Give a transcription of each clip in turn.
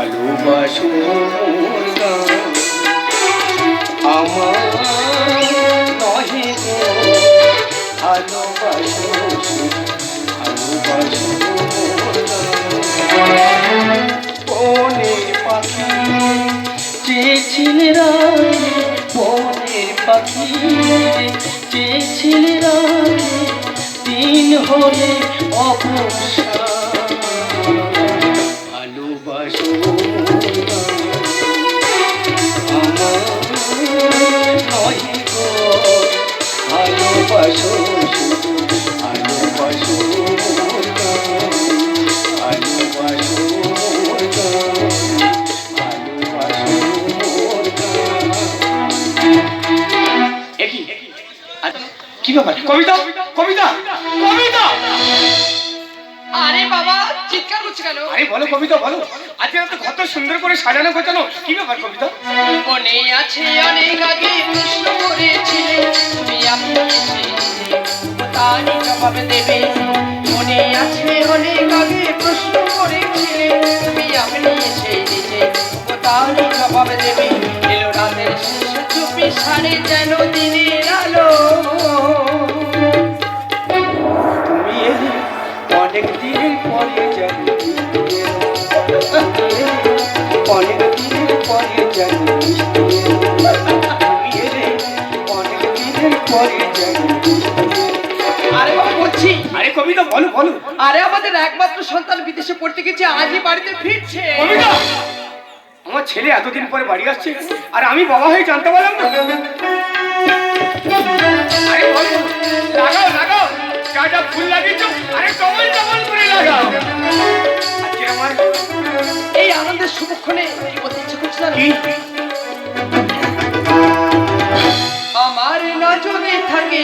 ভালোবাসো মোর আমার নহে ভালোবাসো ভালোবাসো মোর পাখি চেয়েছিলে রানী পাখি চেয়েছিলে রানী দিন হলে অবসান কবিতা কবিতা কবিতা। আরে বাবা চিৎকার করছে কেন? আরে বলো কবিতা বলো। আজকে তো কত সুন্দর করে সাজানো গোছানো কি ব্যাপার কবিতা? মনে আছে অনেক আগে প্রশ্ন করেছিলে তুমি আপনি তারই জবাব দেবে। মনে আছে অনেক আগে প্রশ্ন করেছিলে তুমি আপনি তারই জবাব দেবে। এলো রাতের শেষ চুপি সারে যেন দিনের আলো। দিনের পরে জানি। অনেক দিনের পরে জানি তুমি এলে অনেক দিনের পরে জানি আরে বাবা বলছি। আরে কবিতা বলো বলো। আরে আমাদের একমাত্র সন্তান বিদেশে পড়তে গেছে আজই বাড়িতে ফিরছে। কবিতা আমার ছেলে এতদিন পরে বাড়ি আসছে আর আমি বাবা হয়ে জানতে পারলাম না। আরে বলো লাগাও লাগাও যা যা ফুল লাগিয়েছো আরে ডবল ডবল করে লাগাও। আজকে আমার এই আনন্দের শুভক্ষণে কি বলতে ইচ্ছে করছে? কি? আমার নজরে থাকে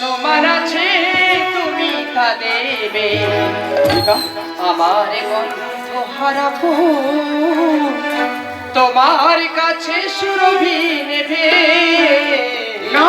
তোমার আছে তুমি তা দেবে। আমার গন্ধ হারাবো তোমার কাছে সুরভি নেবে। না।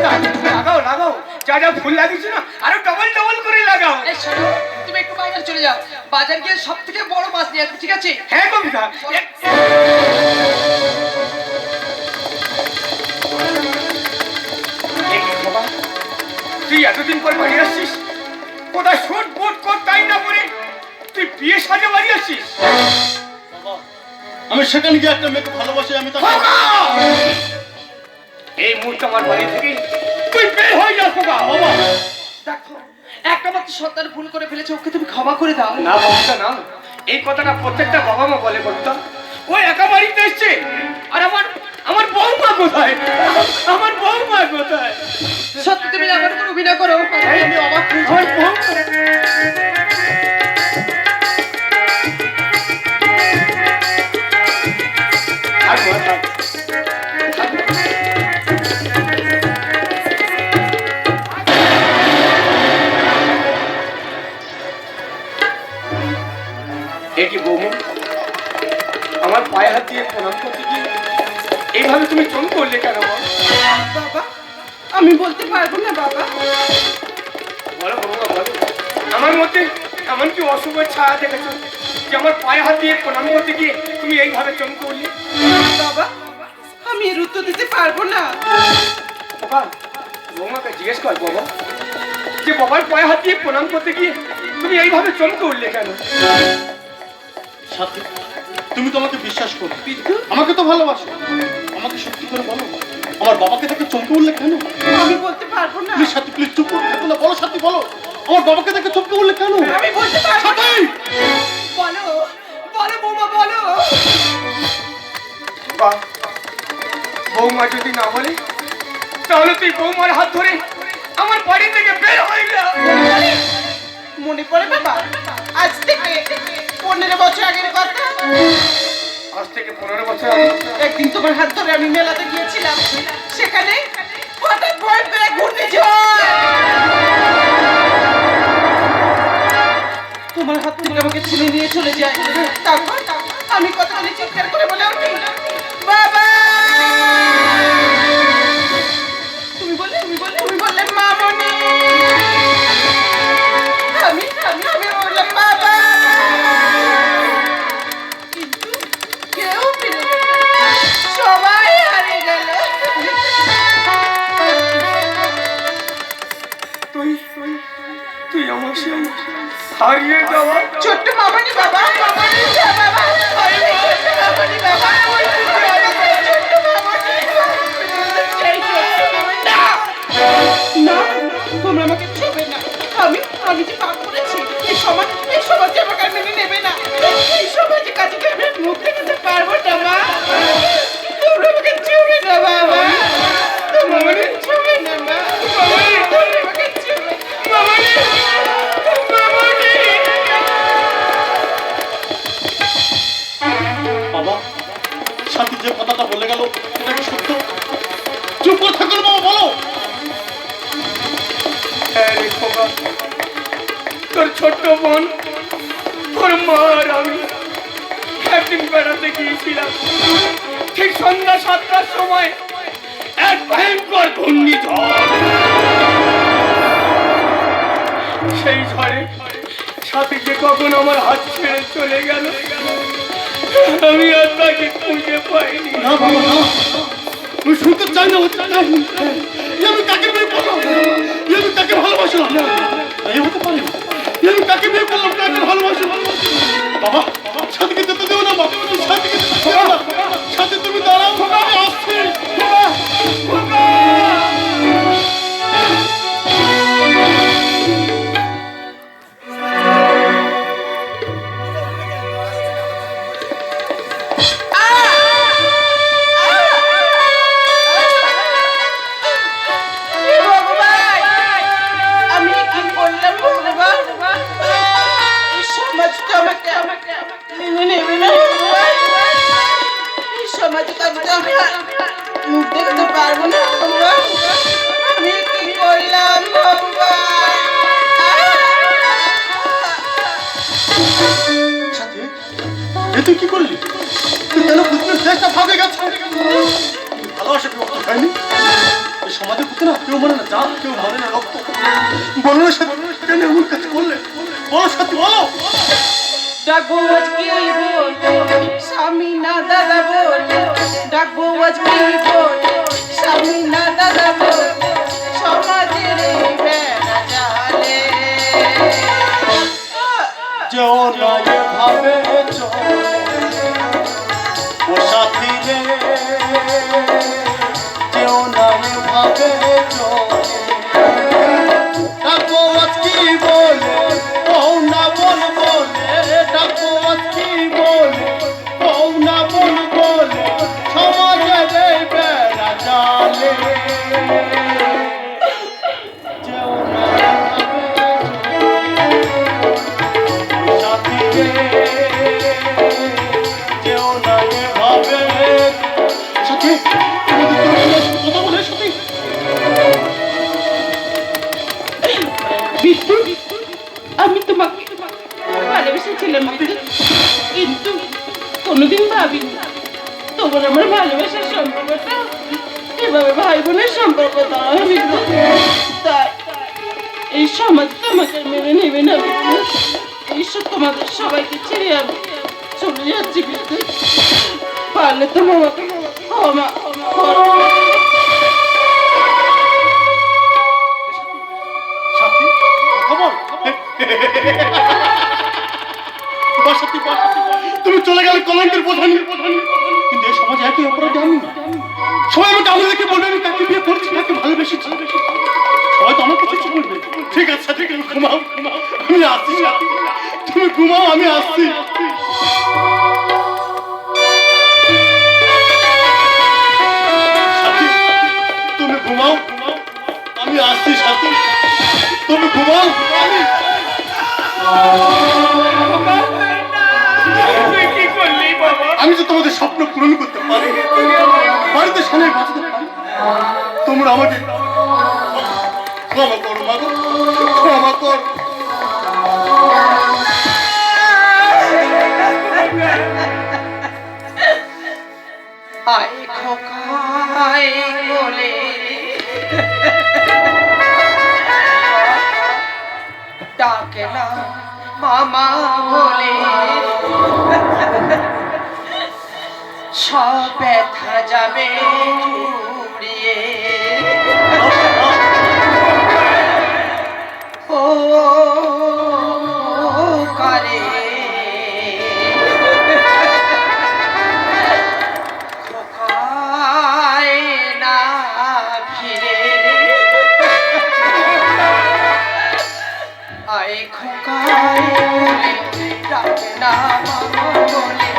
লাগাও লাগাও। যা যা ফুল লাগিয়েছো না আরও ডবল ডবল করে লাগাও। এই শোনো, তুমি একটু বাজার চলে যাও। বাজার গিয়ে সব থেকে বড় মাছ নিয়ে আসবে ঠিক আছে? হ্যাঁ কবিতা। তুই এতদিন পর বাড়ি আসছিস? কোথায় শোট বোট কর তাই না করে তুই বিয়ে সাজে বাড়ি আসছিস? আমি সেখানে গিয়ে একটা মেয়েকে ভালোবাসি আমি তাকে! এই মুহূর্তে আমার বাড়ি থেকে তুই বের হয়ে যা খোকা বাবা। দেখো একটা মাত্র সন্তান ভুল করে ফেলেছে ওকে তুমি ক্ষমা করে দাও। না বাবা না এই কথাটা প্রত্যেকটা বাবা মা বলে করতাম ও একা বাড়িতে এসছে? আর আমার আমার বৌমা কোথায়? আমার বৌমা কোথায়? সত্যি তুমি আমার উপর অভিনয় করো? আমি অবাক হয়ে। আমার বৌমা মধ্যে এমন কি অশুভের ছায়া দেখেছ যে আমার পায়ে হাত দিয়ে প্রণাম করতে গিয়ে তুমি এইভাবে চমকে করলে বাবা আমি এর উত্তর দিতে পারব না। বাবা বৌমাকে জিজ্ঞেস কর বাবা। যে বাবার পায়ে হাত দিয়ে প্রণাম করতে গিয়ে তুমি এইভাবে চমকে উঠলে কেন? সাথী তুমি তো আমাকে বিশ্বাস করো। আমাকে তো ভালোবাসো। আমাকে সত্যি করে বলো আমার বাবাকে দেখে চমকে উঠলে কেন? আমি বলতে পারব না। সাথী প্লিজ চুপ করে থাকো না। বলো সাথী বলো। আমার বাবাকে দেখে চুপ বললে কেন? আমি বলতে পারব না। বলো বলো বৌমা বলো। বা বৌমা যদি না বলি তাহলে তুই বৌমার হাত ধরে আমার বাড়ি থেকে বের হয়ে গেল মনে পড়ে বাবা? আজ থেকে পনেরো বছর আগের কথা। আজ থেকে পনেরো বছর আগে একদিন তোমার হাত ধরে আমি মেলাতে গিয়েছিলাম। সেখানে হঠাৎ ভয় পেয়ে ঘুরতে যাও আমাকে ছেলে নিয়ে চলে যায়। তারপর আমি কতখানি চিৎকার করে বলে হারিয়ে যাওয়া। ছোট্ট মামনি বাবা। মামনি বাবা ওই মামনি বাবা না তোমরা আমাকে ছোবে না। আমি আমি যে পাপ করেছি এই সমাজ এই সমাজ আমাকে মেনে নেবে না। তোর ছোট্ট বোন, তোর মা আর আমি একদিন বেড়াতে গিয়েছিলাম। ঠিক সন্ধ্যা সাতটার সময় এক ভয়ঙ্কর ঘূর্ণিঝড়। সেই ঝড়ে সাথে যে কখন আমার হাত ছেড়ে চলে গেল, আমি আর তাকে খুঁজে পাইনি। না বাবা, না। আমি শুনতে চাই না আমি কাকে দেশটা ভাগে গেছে। ভালোবাসা কেউ? অত সমাজে বুঝতে না কেউ মানে না জাত কেউ মানে না রক্ত। বলো না সাথী কেন এমন কাজ করলে? বলো সাথী বলো। ডাকবো আজ কি বল? স্বামী না দাদা বল। ডাকবো আজ কি বল? স্বামী না দাদা বল। সমাজের এই বেড়া জালে। যেও চলে ও সাথী রে যেও না এভাবে চলে সমাজ, তোমাকে মেনে নেবে না ঈশ্বর তোমাদের সবাইকে ছেড়ে আমি চলে যাচ্ছি বিট্টু পারলে তো মামাকে ক্ষমা তুমি চলে গেলে কলঙ্কের প্রধানী কিন্তু এই সমাজে একই অপরাধী আমি ঠিক আছে ঠিক আছে, ঘুমাও আমি আসছি তুমি ঘুমাও, আমি আসছি। তুমি ঘুমাও আমি আসছি, সাথে। তুমি ঘুমাও আমি তো তোমাদের স্বপ্ন পূরণ করতে পারি, বাড়িতে সবাই বাঁচতে পারি। তোমরা আমাকে কর। আয় খোকায় বলে। ডাকে না মামা বলে। সব ব্যথা যাবে। করে খোকায় না মামা বলে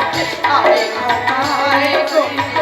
আয় খোকায়